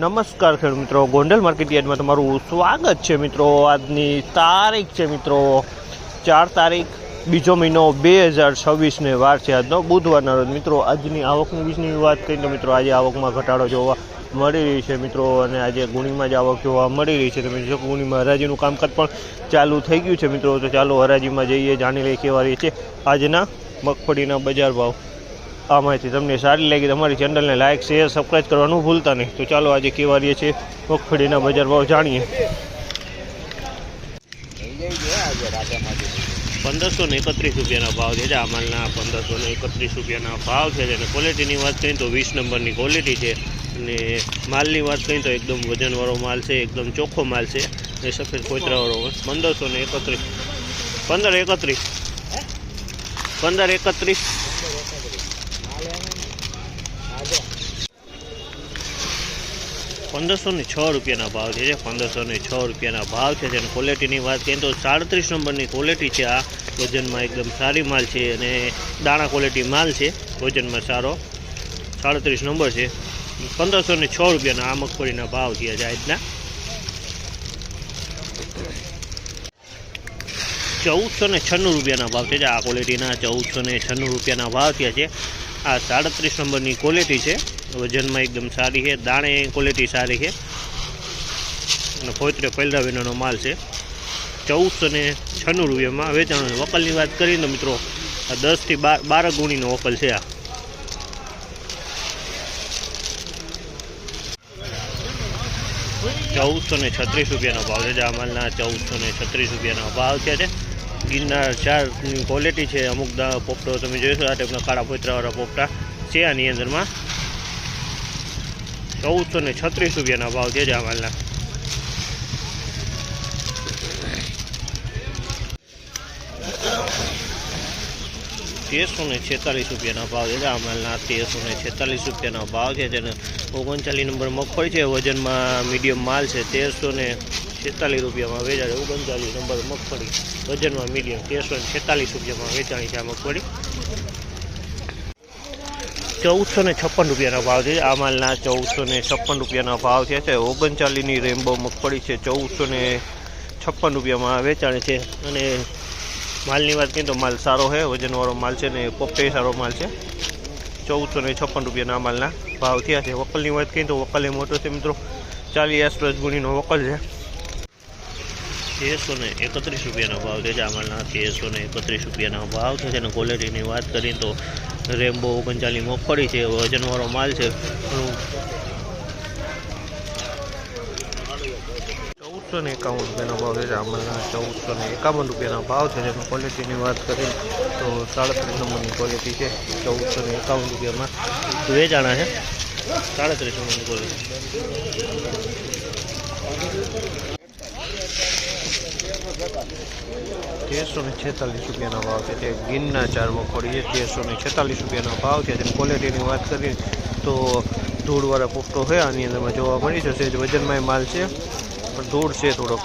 નમસ્કાર ખેડૂત મિત્રો, ગોંડલ માર્કેટ યાર્ડમાં તમારું સ્વાગત છે મિત્રો. આજની તારીખ છે મિત્રો, ચાર તારીખ, બીજો મહિનો બે હજાર છવ્વીસને વાર છે આજનો બુધવારના રોજ. મિત્રો, આજની આવકની વિશની વાત કરીએ તો મિત્રો, આજે આવકમાં ઘટાડો જોવા મળી રહી છે મિત્રો, અને આજે ગુણીમાં જ આવક જોવા મળી રહી છે. તમે જો ગુણીમાં હરાજીનું કામકાજ પણ ચાલુ થઈ ગયું છે મિત્રો. તો ચાલો હરાજીમાં જઈએ, જાણી લઈએ કેવા રહી છે. આજના મગફળીના બજાર ભાવ. આ માહિતી તમને સારી લાગી તમારી ચેનલને લાઇક શેર સબસ્ક્રાઈબ કરવાનું ભૂલતા નહીં. તો ચાલો આજે કેવા રહીએ છીએ? મગફળીના બજાર ભાવ જાણીએ. પંદરસો ને એકત્રીસ રૂપિયાના ભાવ છે. આ માલના પંદરસો ને એકત્રીસ રૂપિયાના ભાવ છે. અને ક્વોલિટીની વાત કરીએ તો વીસ નંબરની ક્વોલિટી છે. અને માલની વાત કરીએ તો એકદમ વજનવાળો માલ છે. એકદમ ચોખ્ખો માલ છે. અને સફેદ કોચરાવાળો પંદરસો ને એકત્રીસ. પંદર એકત્રીસ. પંદર એકત્રીસ. પંદરસો ને છ રૂપિયાના ભાવ છે પંદરસો ને છ રૂપિયાના ભાવ છે. અને ક્વોલિટીની વાત કરીએ તો સાડત્રીસ નંબરની ક્વોલિટી છે આ. વજનમાં એકદમ સારી માલ છે અને દાણા ક્વોલિટી માલ છે. વજનમાં સારો સાડત્રીસ નંબર છે. પંદરસો ને છ રૂપિયાના આ મગફળીના ભાવ થયા છે આજના ચૌદસો ને છન્નું રૂપિયાના ભાવ છે. આ ક્વોલિટીના ચૌદસો ને છન્નું રૂપિયાના ભાવ થયા છે આ સાડત્રીસ નંબરની ક્વોલિટી છે. વજનમાં એકદમ સારી છે, દાણે ક્વોલિટી સારી છે. અને ફોતરે પહેલા વિનાનો માલ છે. ચૌદસો ને છન્નું રૂપિયામાં વેચાણ વકલની વાત કરીએ તો મિત્રો, આ દસથી બાર બાર ગુણીનો વકલ છે આ. ચૌદસો ને છત્રીસ રૂપિયાનો ભાવ છે. આ માલના ચૌદસો ને છત્રીસ રૂપિયાનો ભાવ છે છે. ગિરનાર ચારની ક્વોલિટી છે. અમુક પોપટો તમે જોઈશો આ ટાઈપના કાળા પોતરાવાળા પોપટા. છે આની અંદરમાં. ચૌદસો ને છત્રીસ રૂપિયાના ભાવ છે જામાલના તેરસો ને છેતાલીસ રૂપિયાના ભાવ છે. આ તેરસો ને છેતાલીસ રૂપિયાના ભાવ છે. જેને ઓગણચાલીસ નંબર મગફળી છે. વજનમાં મીડિયમ માલ છે. તેરસો ને છેતાલીસ રૂપિયામાં વેચાય. ઓગણચાલીસ નંબર મગફળી. વજનમાં મીડિયમ તેરસો ને છેતાલીસ રૂપિયામાં વેચાણી છે આ મગફળી. ચૌદસો ને છપ્પન રૂપિયાના ભાવ છે. આ માલના ચૌદસો ને છપ્પન રૂપિયાના ભાવ છે. તે ઓગણચાલીસની રેમ્બો મગફળી છે. ચૌદસો ને છપ્પન રૂપિયામાં વેચાણ છે. અને માલની વાત કરીએ તો માલ સારો છે. વજનવાળો માલ છે ને પોપટે સારો માલ છે. ચૌદસો ને છપ્પન રૂપિયાના માલના ભાવ થયા છે. વકલની વાત કરીએ તો વકલ એ મોટો છે મિત્રો. ચાલીસ આસપાસ ગુણીનો વકલ છે. તેરસો ને એકત્રીસ રૂપિયાનો ભાવ છે. આ માલના તેરસો ને એકત્રીસ રૂપિયાનો ભાવ છે. અને ક્વોલિટીની વાત કરીએ તો રેમ્બો ઓગણચાલીસ મગફળી છે. વજનવાળો માલ છે. ચૌદસો ને એકાવન રૂપિયાનો ભાવ છે. આમલના ચૌદસો ને એકાવન રૂપિયાનો ભાવ છે. જેમાં ક્વોલિટીની વાત કરીએ તો સાડત્રીસ નંબરની ક્વોલિટી છે. ચૌદસો ને એકાવન રૂપિયામાં વેચાણા છે. સાડત્રીસ નંબરની ક્વોલિટી તેરસો ને છેતાલીસ રૂપિયાનો ભાવ છે. તે ગિનના ચાર મગફળી છે. તેરસો ને છેતાલીસ રૂપિયાનો ભાવ છે. જેની ક્વોલિટીની વાત કરીએ તો ધૂળવાળા પોપટો છે. આની અંદરમાં જોવા મળી જશે. વજનમાં માલ છે. પણ ધૂળ છે થોડોક.